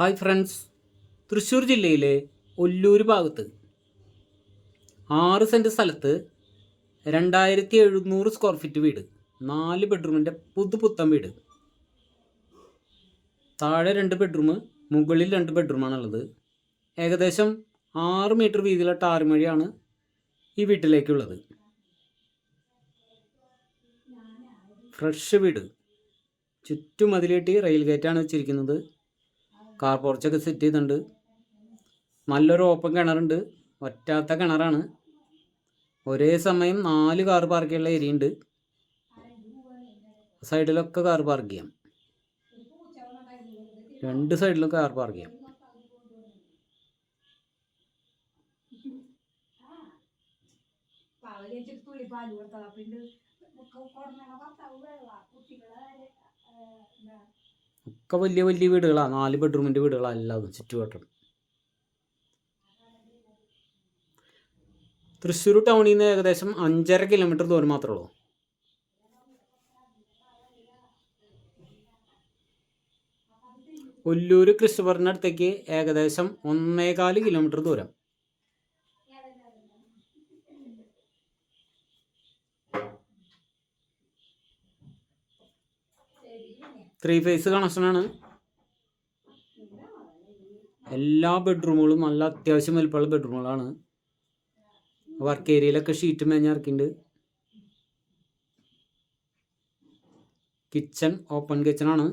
Hi friends. Thrissur ജില്ലയിലെ ഒല്ലൂർ ഭാഗത്ത് ആറ് സെന്റ് സ്ഥലത്ത് രണ്ടായിരത്തി എഴുന്നൂറ് സ്ക്വയർ ഫീറ്റ് വീട് നാല് ബെഡ്റൂമിന്റെ പുതുപുത്തൻ വീട്. താഴെ രണ്ട് ബെഡ്റൂം മുകളിൽ രണ്ട് ബെഡ്റൂമാണുള്ളത് ഏകദേശം ആറ് മീറ്റർ വീതിയിലുള്ള ടാറുമഴിയാണ് ഈ വീട്ടിലേക്കുള്ളത്. ഫ്രഷ് വീട്. ചുറ്റും മതിലേട്ടി റെയിൽ ഗേറ്റാണ് വെച്ചിരിക്കുന്നത്. കാർ പോർച്ചൊക്കെ സെറ്റ് ചെയ്തിട്ടുണ്ട്. നല്ലൊരു ഓപ്പൺ കിണറുണ്ട് ഒറ്റാത്ത കിണറാണ്. ഒരേ സമയം നാല് കാർ പാർക്ക് ചെയ്യാനുള്ള ഏരിയ ഉണ്ട്. സൈഡിലൊക്കെ കാർ പാർക്ക് ചെയ്യാം. രണ്ട് സൈഡിലും കാർ പാർക്ക് ചെയ്യാം. പാൽ കൊടുത്തതാ പിന്നെ കുട്ടികളെ ഒക്കെ വലിയ വലിയ വീടുകളാണ് നാല് ബെഡ്റൂമിന്റെ വീടുകളാണ് അത് ചുറ്റുവട്ടം. തൃശ്ശൂർ ടൗണിൽ നിന്ന് ഏകദേശം അഞ്ചര കിലോമീറ്റർ ദൂരം മാത്രമേ ഉള്ളൂ. ഒല്ലൂർ അടുത്തേക്ക് ഏകദേശം ഒന്നേകാൽ കിലോമീറ്റർ ദൂരം. ത്രീ ഫേസ് കണക്ഷനാണ് എല്ലാ ബെഡ്റൂമുകളും നല്ല അത്യാവശ്യം വലിപ്പമുള്ള ബെഡ്റൂമുകളാണ് വർക്ക് ഏരിയയിലൊക്കെ ഷീറ്റ് മേഞ്ഞിറക്കിണ്ട് കിച്ചൺ ഓപ്പൺ കിച്ചണാണ്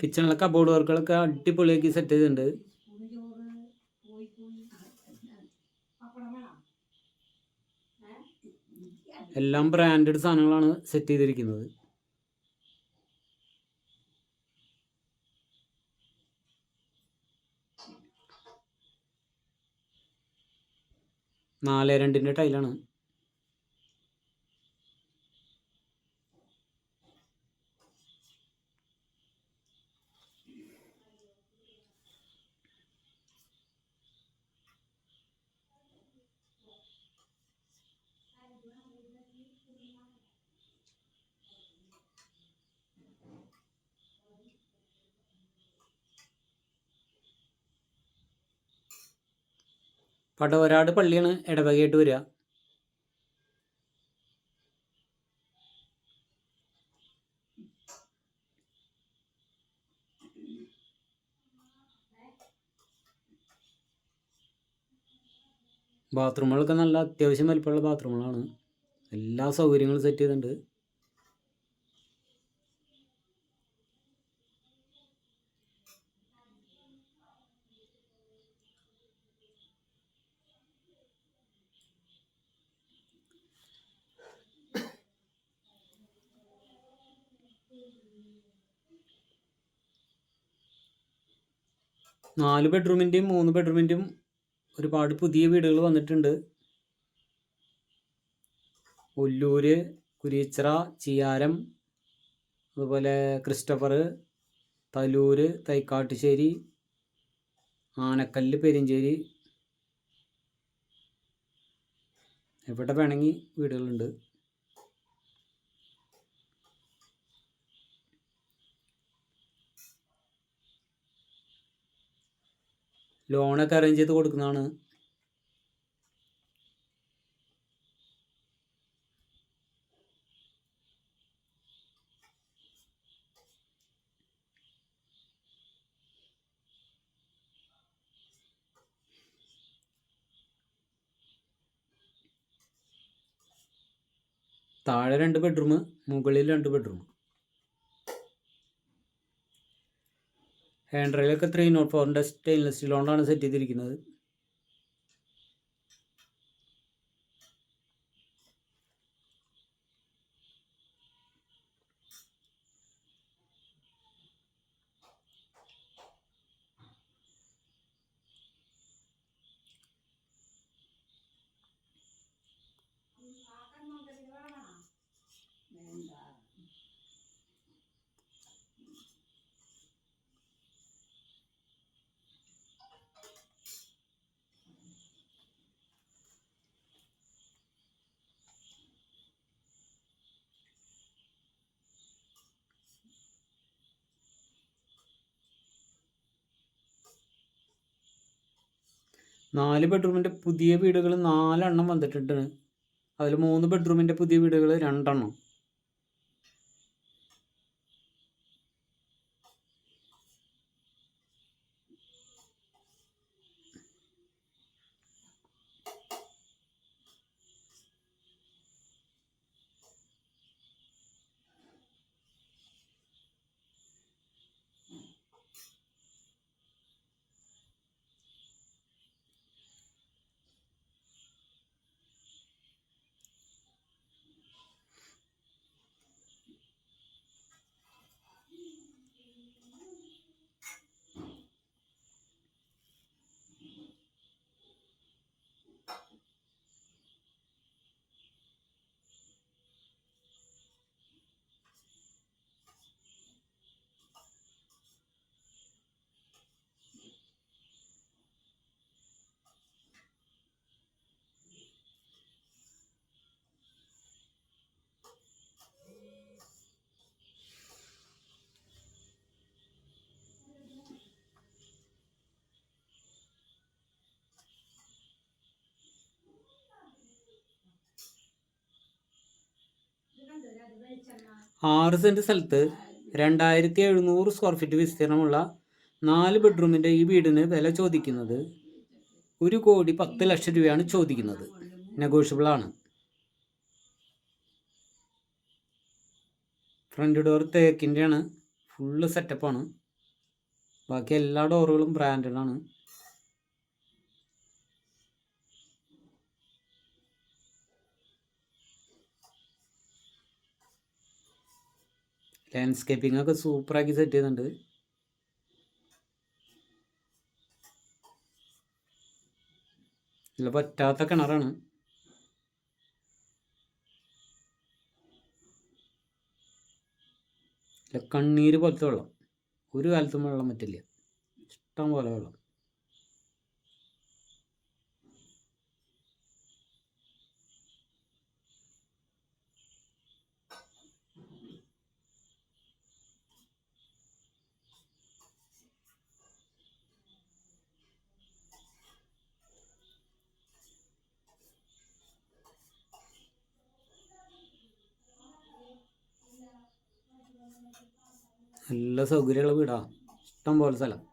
കിച്ചണിലെ ബോർഡ് വർക്കുകളൊക്കെ അടിപൊളിയാക്കി സെറ്റ് ചെയ്തിട്ടുണ്ട്. എല്ലാം ബ്രാൻഡഡ് സാധനങ്ങളാണ് സെറ്റ് ചെയ്തിരിക്കുന്നത്. നാല് രണ്ടിന്റെ ടൈലാണ് പടവരാട് പള്ളിയാണ് ഇടവകയായിട്ട് വരിക. ബാത്റൂമുകളൊക്കെ നല്ല അത്യാവശ്യം വലിപ്പമുള്ള ബാത്റൂമുകളാണ്. എല്ലാ സൗകര്യങ്ങളും സെറ്റ് ചെയ്തിട്ടുണ്ട്. നാല് ബെഡ്റൂമിന്റെയും മൂന്ന് ബെഡ്റൂമിന്റെയും ഒരുപാട് പുതിയ വീടുകൾ വന്നിട്ടുണ്ട്. ഒല്ലൂര് കുരീച്ചിറ ചിയാരം അതുപോലെ ക്രിസ്റ്റഫർ തലൂര് തൈക്കാട്ടുശ്ശേരി ആനക്കല്ല് പെരിഞ്ചേരി. എവിടെ വേണമെങ്കിൽ വീടുകളുണ്ട്. ലോണൊക്കെ അറേഞ്ച് ചെയ്ത് കൊടുക്കുന്നതാണ്. താഴെ രണ്ട് ബെഡ്റൂം മുകളിൽ രണ്ട് ബെഡ്റൂം ഹാൻഡ് റെയിലൊക്കെ ത്രീ നോട്ട് ഫോറിന്റെ സ്റ്റെയിൻലെസ് സ്റ്റീൽ കൊണ്ടാണ് സെറ്റ് ചെയ്തിരിക്കുന്നത്. നാല് ബെഡ്റൂമിന്റെ പുതിയ വീടുകൾ നാലെണ്ണം വന്നിട്ടുണ്ട്. അതിൽ മൂന്ന് ബെഡ്റൂമിന്റെ പുതിയ വീടുകൾ രണ്ടെണ്ണം. ആറ് സെന്റ് സ്ഥലത്ത് രണ്ടായിരത്തി എഴുന്നൂറ് സ്ക്വയർ ഫീറ്റ് വിസ്തീർണമുള്ള നാല് ബെഡ്റൂമിന്റെ ഈ വീടിന് വില ചോദിക്കുന്നത് ഒരു കോടി പത്ത് ലക്ഷം രൂപയാണ് ചോദിക്കുന്നത്. നെഗോഷ്യബിൾ ആണ്. ഫ്രണ്ട് ഡോർ തേക്കിന്റെയാണ് ഫുള്ള് സെറ്റപ്പാണ് ബാക്കി എല്ലാ ഡോറുകളും ബ്രാൻഡഡ് ലാൻഡ്സ്കേപ്പിംഗ് ഒക്കെ സൂപ്പറാക്കി സെറ്റ് ചെയ്യുന്നുണ്ട്. ഇതിൽ പറ്റാത്ത കിണറാണ്. കണ്ണീര് പോലത്തെ വെള്ളം. ഒരു കാലത്തും വെള്ളം പറ്റില്ല. ഇഷ്ടം പോലെ വെള്ളം. നല്ല സൗകര്യമുള്ള വീടാ. ഇഷ്ടം പോലെ സ്ഥലം.